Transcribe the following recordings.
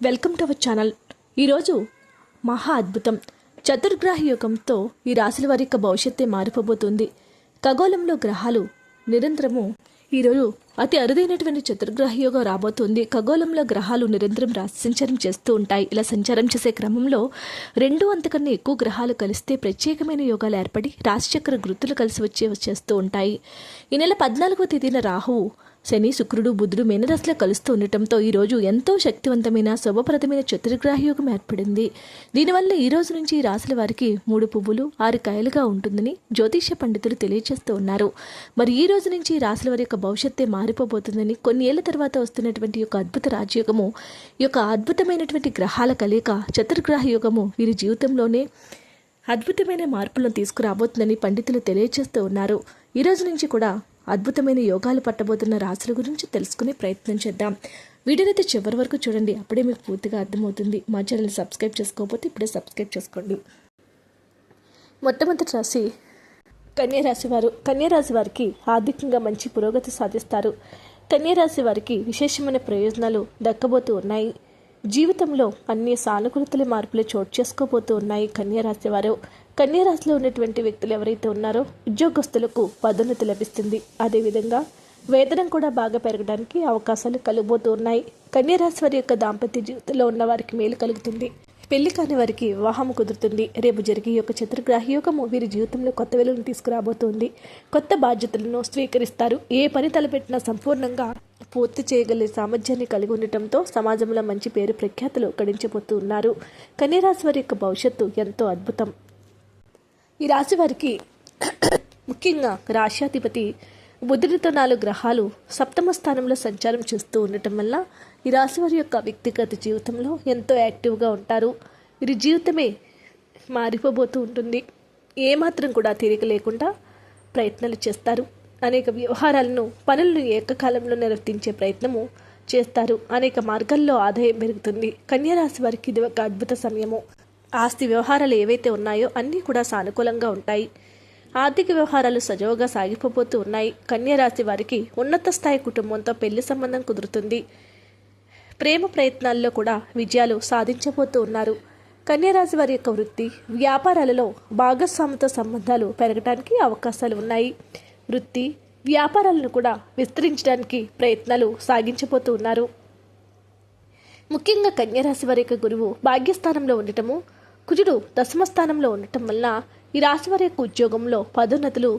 Welcome to our channel. ఈరోజు మహా అద్భుతం. చతుర్గ్రహ యుగంతో ఈ రాశుల వారి యొక్క భవిష్యత్తే మారిపోబోతుంది. ఖగోళంలో గ్రహాలు నిరంతరము ఈరోజు అతి అరుదైనటువంటి చతుర్గ్రహ యోగం రాబోతుంది. ఖగోళంలో గ్రహాలు నిరంతరం సంచారం చేస్తూ ఉంటాయి. ఇలా సంచారం చేసే క్రమంలో రెండు అంతకన్నా ఎక్కువ గ్రహాలు కలిస్తే ప్రత్యేకమైన యోగాలు ఏర్పడి రాశిచక్ర గుర్తులు కలిసి వచ్చే వచ్చేస్తూ ఉంటాయి. ఈ నెల పద్నాలుగవ తేదీన రాహువు శని శుక్రుడు బుధుడు మీనరాశిలో కలుస్తూ ఉండటంతో ఈరోజు ఎంతో శక్తివంతమైన శుభప్రదమైన చతుర్గ్రాహయోగం ఏర్పడింది. దీనివల్ల ఈ రోజు నుంచి ఈ రాశుల వారికి మూడు పువ్వులు ఆరు కాయలుగా ఉంటుందని జ్యోతిష్య పండితులు తెలియజేస్తూ ఉన్నారు. మరి ఈ రోజు నుంచి ఈ రాశుల వారి యొక్క భవిష్యత్తే మారిపోబోతుందని కొన్ని ఏళ్ళ తర్వాత వస్తున్నటువంటి యొక్క అద్భుత రాజయోగము ఈ యొక్క అద్భుతమైనటువంటి గ్రహాల కలయిక చతుర్గ్రహ యోగము వీరి జీవితంలోనే అద్భుతమైన మార్పులను తీసుకురాబోతుందని పండితులు తెలియజేస్తూ ఉన్నారు. ఈ రోజు నుంచి కూడా అద్భుతమైన యోగాలు పట్టబోతున్న రాశుల గురించి తెలుసుకునే ప్రయత్నం చేద్దాం. వీడియోనైతే చివరి వరకు చూడండి. అప్పుడే మీకు పూర్తిగా అర్థమవుతుంది. మా ఛానల్ సబ్స్క్రైబ్ చేసుకోకపోతే ఇప్పుడే సబ్స్క్రైబ్ చేసుకోండి. మొట్టమొదటి రాశి కన్యారాశి వారు. కన్యారాశి వారికి ఆర్థికంగా మంచి పురోగతి సాధిస్తారు. కన్యారాశి వారికి విశేషమైన ప్రయోజనాలు దక్కబోతూ ఉన్నాయి. జీవితంలో అన్ని సానుకూలతల మార్పులు చోటు చేసుకోబోతూ ఉన్నాయి కన్యారాశి వారు. కన్యారాశిలో ఉన్నటువంటి వ్యక్తులు ఎవరైతే ఉన్నారో ఉద్యోగస్తులకు పదోన్నతి లభిస్తుంది. అదేవిధంగా వేతనం కూడా బాగా పెరగడానికి అవకాశాలు కలుగబోతూ ఉన్నాయి. కన్యారాశి వారి యొక్క దాంపత్య జీవితంలో ఉన్న వారికి మేలు కలుగుతుంది. పెళ్ళి కాని వారికి వివాహం కుదురుతుంది. రేపు జరిగే యొక్క చతుర్గ్రాహి యోగము వీరి జీవితంలో కొత్త వెలుగును తీసుకురాబోతోంది. కొత్త బాధ్యతలను స్వీకరిస్తారు. ఏ పని తలపెట్టినా సంపూర్ణంగా పూర్తి చేయగలిగే సామర్థ్యాన్ని కలిగి ఉండటంతో సమాజంలో మంచి పేరు ప్రఖ్యాతులు గడించబోతూ ఉన్నారు. కన్యరాశి వారి యొక్క భవిష్యత్తు ఎంతో అద్భుతం. ఈ రాశి వారికి ముఖ్యంగా రాశ్యాధిపతి బుధుడితో నాలుగు గ్రహాలు సప్తమ స్థానంలో సంచారం చేస్తూ ఉండటం వల్ల ఈ రాశి వారి యొక్క వ్యక్తిగత జీవితంలో ఎంతో యాక్టివ్గా ఉంటారు. వీరి జీవితమే మారిపోబోతూ ఉంటుంది. ఏమాత్రం కూడా తీరిక లేకుండా ప్రయత్నాలు చేస్తారు. అనేక వ్యవహారాలను పనులను ఏకకాలంలో నిర్వర్తించే ప్రయత్నము చేస్తారు. అనేక మార్గాల్లో ఆదాయం పెరుగుతుంది. కన్యారాశి వారికి ఇది ఒక అద్భుత సమయము. ఆస్తి వ్యవహారాలు ఏవైతే ఉన్నాయో అన్నీ కూడా సానుకూలంగా ఉంటాయి. ఆర్థిక వ్యవహారాలు సజావుగా సాగిపోతూ ఉన్నాయి. కన్యరాశి వారికి ఉన్నత స్థాయి కుటుంబంతో పెళ్ళి సంబంధం కుదురుతుంది. ప్రేమ ప్రయత్నాల్లో కూడా విజయాలు సాధించబోతూ ఉన్నారు. కన్యరాశి వారి యొక్క వృత్తి వ్యాపారాలలో భాగస్వామితో సంబంధాలు పెరగడానికి అవకాశాలు ఉన్నాయి. వృత్తి వ్యాపారాలను కూడా విస్తరించడానికి ప్రయత్నాలు సాగించబోతూ ఉన్నారు. ముఖ్యంగా కన్యరాశి వారి యొక్క గురువు భాగ్యస్థానంలో ఉండటము కుజుడు దశమ స్థానంలో ఉండటం వల్ల ఈ రాశి వారి యొక్క ఉద్యోగంలో పదోన్నతులు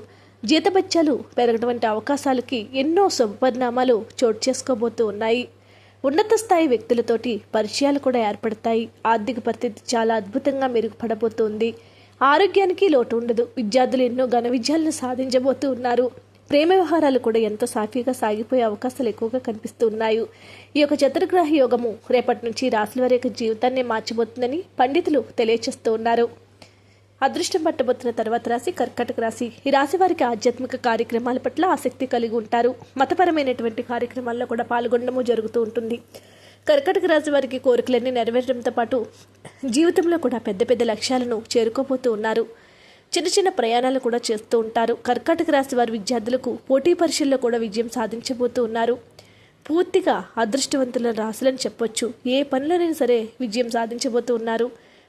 జీతబత్యాలు పెరగటువంటి అవకాశాలకి ఎన్నో శుభపరిణామాలు చోటు చేసుకోబోతూ ఉన్నాయి. ఉన్నత స్థాయి వ్యక్తులతోటి పరిచయాలు కూడా ఏర్పడతాయి. ఆర్థిక పరిస్థితి చాలా అద్భుతంగా మెరుగుపడబోతోంది. ఆరోగ్యానికి లోటు ఉండదు. విద్యార్థులు ఎన్నో ఘన విజయాలను సాధించబోతూ ఉన్నారు. ప్రేమ వ్యవహారాలు కూడా ఎంతో సాఫీగా సాగిపోయే అవకాశాలు ఎక్కువగా కనిపిస్తూ ఉన్నాయి ఈ యొక్క చతుర్గ్రహ యోగము రేపటి నుంచి రాశుల వారి యొక్క జీవితాన్ని మార్చిపోతుందని పండితులు తెలియచేస్తూ ఉన్నారు. అదృష్టం పట్టబోతున్న తర్వాత రాశి కర్కటక రాశి. ఈ రాశి వారికి ఆధ్యాత్మిక కార్యక్రమాల పట్ల ఆసక్తి కలిగి ఉంటారు. మతపరమైనటువంటి కార్యక్రమాల్లో కూడా పాల్గొనడము జరుగుతూ ఉంటుంది. కర్కటక రాశి వారికి కోరికలన్నీ నెరవేరడంతో పాటు జీవితంలో కూడా పెద్ద పెద్ద లక్ష్యాలను చేరుకోబోతూ ఉన్నారు. చిన్న చిన్న ప్రయాణాలు కూడా చేస్తూ ఉంటారు. కర్కాటక రాశి వారి విద్యార్థులకు పోటీ పరీక్షల్లో కూడా విజయం సాధించబోతూ ఉన్నారు. పూర్తిగా అదృష్టవంతుల రాశులని చెప్పొచ్చు. ఏ పనులనైనా సరే విజయం సాధించబోతూ ఉన్నారు.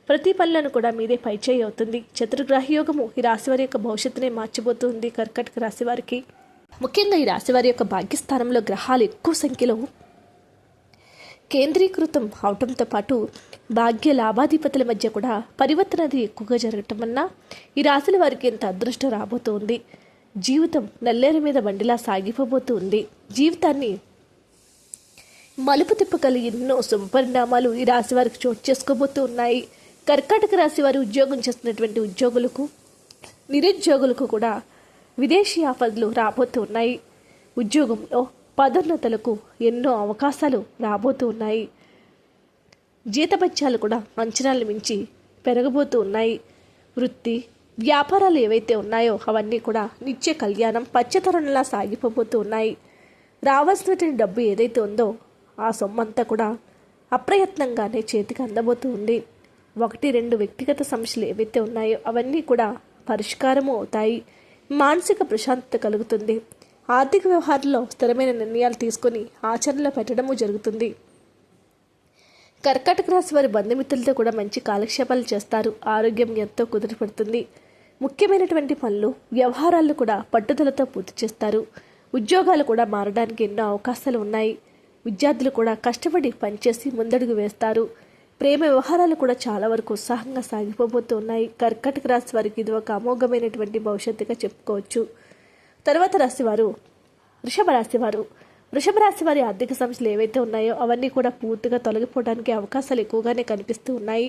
ప్రతి పనులను కూడా మీదే పైచేయి అవుతుంది. చతుర్గ్రహ యోగము ఈ రాశి వారి యొక్క భవిష్యత్తునే మార్చిపోతుంది కర్కటక రాశి వారికి. ముఖ్యంగా ఈ రాశి వారి యొక్క భాగ్యస్థానంలో గ్రహాలు ఎక్కువ సంఖ్యలో కేంద్రీకృతం అవటంతో పాటు భాగ్య లాభాధిపతుల మధ్య కూడా పరివర్తన అది ఎక్కువగా జరగటం వలన ఈ రాశుల వారికి ఎంత అదృష్టం రాబోతోంది. జీవితం నల్లేరు మీద బండిలా సాగిపోబోతూ ఉంది జీవితాన్ని మలుపు తిప్పగలి ఎన్నో శుభపరిణామాలు ఈ రాశి వారికి చోటు చేసుకోబోతూ ఉన్నాయి. కర్కాటక రాశి వారు ఉద్యోగం చేస్తున్నటువంటి ఉద్యోగులకు నిరుద్యోగులకు కూడా విదేశీ ఆఫర్లు రాబోతూ ఉన్నాయి. ఉద్యోగంలో పదోన్నతలకు ఎన్నో అవకాశాలు రాబోతూ ఉన్నాయి. జీతభత్యాలు కూడా అంచనాలు మించి పెరగబోతూ ఉన్నాయి. వృత్తి వ్యాపారాలు ఏవైతే ఉన్నాయో అవన్నీ కూడా నిత్య కళ్యాణం పచ్చతరుణలా సాగిపోబోతూ ఉన్నాయి. రావాల్సినటువంటి డబ్బు ఏదైతే ఉందో ఆ సొమ్మంతా కూడా అప్రయత్నంగానే చేతికి అందబోతూ ఉంది. ఒకటి రెండు వ్యక్తిగత సమస్యలు ఏవైతే ఉన్నాయో అవన్నీ కూడా పరిష్కారము అవుతాయి. మానసిక ప్రశాంతత కలుగుతుంది. ఆర్థిక వ్యవహారంలో స్థిరమైన నిర్ణయాలు తీసుకొని ఆచరణలో పెట్టడము జరుగుతుంది. కర్కాటక రాశి వారి బంధుమిత్రులతో కూడా మంచి కాలక్షేపాలు చేస్తారు. ఆరోగ్యం ఎంతో కుదిరిపడుతుంది ముఖ్యమైనటువంటి పనులు వ్యవహారాలను కూడా పట్టుదలతో పూర్తి చేస్తారు. ఉద్యోగాలు కూడా మారడానికి ఎన్నో అవకాశాలు ఉన్నాయి. విద్యార్థులు కూడా కష్టపడి పనిచేసి ముందడుగు వేస్తారు. ప్రేమ వ్యవహారాలు కూడా చాలా వరకు ఉత్సాహంగా సాగిపోబోతున్నాయి. కర్కాటక రాశి వారికి ఇది ఒక అమోఘమైనటువంటి భవిష్యత్తుగా చెప్పుకోవచ్చు. తర్వాత రాశివారు వృషభ రాశివారు. వృషభ రాశి వారి ఆర్థిక సమస్యలు ఏవైతే ఉన్నాయో అవన్నీ కూడా పూర్తిగా తొలగిపోవడానికి అవకాశాలు ఎక్కువగానే కనిపిస్తూ ఉన్నాయి.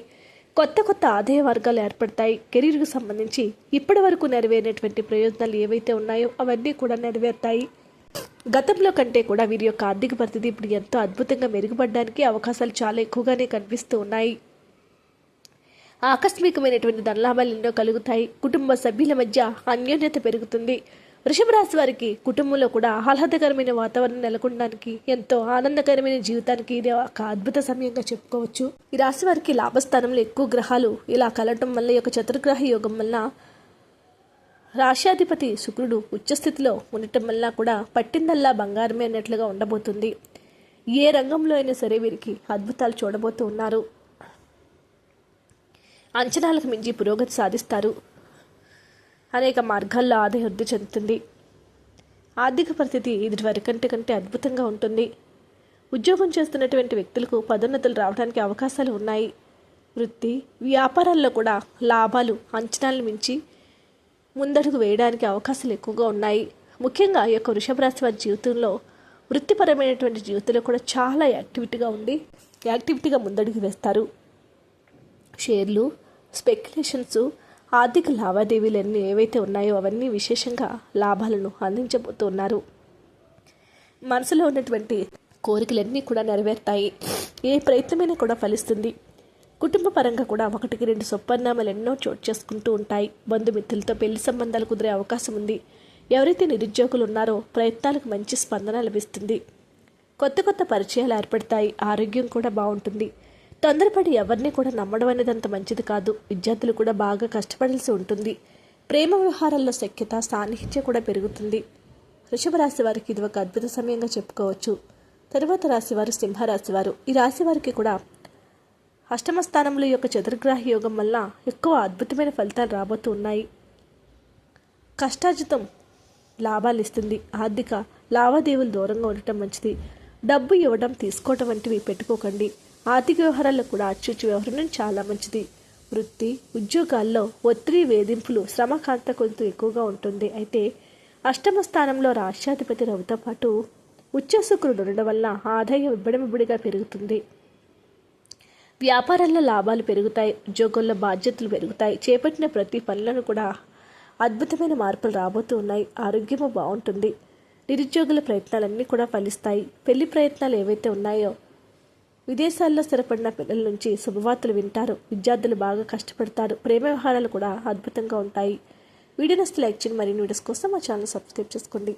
కొత్త కొత్త ఆదాయ వర్గాలు ఏర్పడతాయి. కెరీర్కు సంబంధించి ఇప్పటి వరకు నెరవేరినటువంటి ప్రయోజనాలు ఏవైతే ఉన్నాయో అవన్నీ కూడా నెరవేరుతాయి. గతంలో కంటే కూడా వీరి యొక్క ఆర్థిక పరిస్థితి ఇప్పుడు ఎంతో అద్భుతంగా మెరుగుపడడానికి అవకాశాలు చాలా ఎక్కువగానే కనిపిస్తూ ఉన్నాయి. ఆకస్మికమైనటువంటి ధనలాభాలు ఎన్నో కలుగుతాయి. కుటుంబ సభ్యుల మధ్య అన్యోన్యత పెరుగుతుంది. వృషభ రాశి వారికి కుటుంబంలో కూడా ఆహ్లాదకరమైన వాతావరణం నెలకొనడానికి ఎంతో ఆనందకరమైన జీవితానికి ఇది ఒక అద్భుత సమయంగా చెప్పుకోవచ్చు. ఈ రాశి వారికి లాభస్థానంలో ఎక్కువ గ్రహాలు ఇలా కలవటం వల్ల యొక్క చతుర్గ్రహ యోగం వల్ల రాశ్యాధిపతి శుక్రుడు ఉచ్చస్థితిలో ఉండటం వల్ల కూడా పట్టిందల్లా బంగారమే అన్నట్లుగా ఉండబోతుంది. ఏ రంగంలో అయినా సరే వీరికి అద్భుతాలు చూడబోతూ ఉన్నారు. అంచనాలకు మించి పురోగతి సాధిస్తారు. అనేక మార్గాల్లో అభివృద్ధి చెందుతుంది. ఆర్థిక పరిస్థితి ఇదివరకంటే కంటే అద్భుతంగా ఉంటుంది. ఉద్యోగం చేస్తున్నటువంటి వ్యక్తులకు పదోన్నతులు రావడానికి అవకాశాలు ఉన్నాయి. వృత్తి వ్యాపారాల్లో కూడా లాభాలు అంచనాలను మించి ముందడుగు వేయడానికి అవకాశాలు ఎక్కువగా ఉన్నాయి. ముఖ్యంగా ఈ యొక్క వృషభ రాశి వారి జీవితంలో వృత్తిపరమైనటువంటి జీవితంలో కూడా చాలా యాక్టివిటీగా ఉండి యాక్టివిటీగా ముందడుగు వేస్తారు. షేర్లు స్పెక్యులేషన్స్ ఆర్థిక లావాదేవీలన్నీ ఏవైతే ఉన్నాయో అవన్నీ విశేషంగా లాభాలను అందించబోతున్నారు. మనసులో ఉన్నటువంటి కోరికలన్నీ కూడా నెరవేరుతాయి. ఏ ప్రయత్నమైనా కూడా ఫలిస్తుంది. కుటుంబ పరంగా కూడా ఒకటికి రెండు సొప్పన్నామాలు ఎన్నో చోటు చేసుకుంటూ ఉంటాయి. బంధుమిత్రులతో పెళ్ళి సంబంధాలు కుదిరే అవకాశం ఉంది. ఎవరైతే నిరుద్యోగులు ఉన్నారో ప్రయత్నాలకు మంచి స్పందన లభిస్తుంది. కొత్త కొత్త పరిచయాలు ఏర్పడతాయి. ఆరోగ్యం కూడా బాగుంటుంది. తొందరపడి ఎవరిని కూడా నమ్మడం అనేది అంత మంచిది కాదు. విద్యార్థులు కూడా బాగా కష్టపడాల్సి ఉంటుంది. ప్రేమ వ్యవహారాల్లో శక్యత సాన్నిహిత్యం కూడా పెరుగుతుంది. వృషభ రాశి వారికి ఇది ఒక అద్భుత సమయంగా చెప్పుకోవచ్చు. తరువాత రాశివారు సింహరాశివారు. ఈ రాశి వారికి కూడా అష్టమ స్థానంలో ఈ యొక్క చతుర్గ్రహ యోగం వల్ల ఎక్కువ అద్భుతమైన ఫలితాలు రాబోతూ ఉన్నాయి. కష్టార్జితం లాభాలు ఇస్తుంది. ఆర్థిక లావాదేవీలు దూరంగా ఉండటం మంచిది. డబ్బు ఇవ్వడం తీసుకోవటం వంటివి పెట్టుకోకండి. ఆర్థిక వ్యవహారాల్లో కూడా అచ్చుచ్చు వ్యవహరించడం చాలా మంచిది. వృత్తి ఉద్యోగాల్లో ఒత్తిడి వేధింపులు శ్రమ కాంత కొంత ఎక్కువగా ఉంటుంది. అయితే అష్టమ స్థానంలో రాష్ట్రాధిపతి రవితో పాటు ఉచ్చ శుక్రుడు ఉండడం వల్ల ఆదాయం ఇబ్బడిమిబ్బడిగా పెరుగుతుంది. వ్యాపారాల్లో లాభాలు పెరుగుతాయి. ఉద్యోగంలో బాధ్యతలు పెరుగుతాయి. చేపట్టిన ప్రతి పనులను కూడా అద్భుతమైన మార్పులు రాబోతూ ఉన్నాయి. ఆరోగ్యము బాగుంటుంది. నిరుద్యోగుల ప్రయత్నాలన్నీ కూడా ఫలిస్తాయి. పెళ్ళి ప్రయత్నాలు ఏవైతే ఉన్నాయో విదేశాల్లో స్థిరపడిన పిల్లల నుంచి శుభవార్తలు వింటారు. విద్యార్థులు బాగా కష్టపడతారు. ప్రేమ వ్యవహారాలు కూడా అద్భుతంగా ఉంటాయి. వీడియో నస్తే లైక్ చేయండి. మరిన్ని వీడియోస్ కోసం మా ఛానల్ సబ్స్క్రైబ్ చేసుకోండి.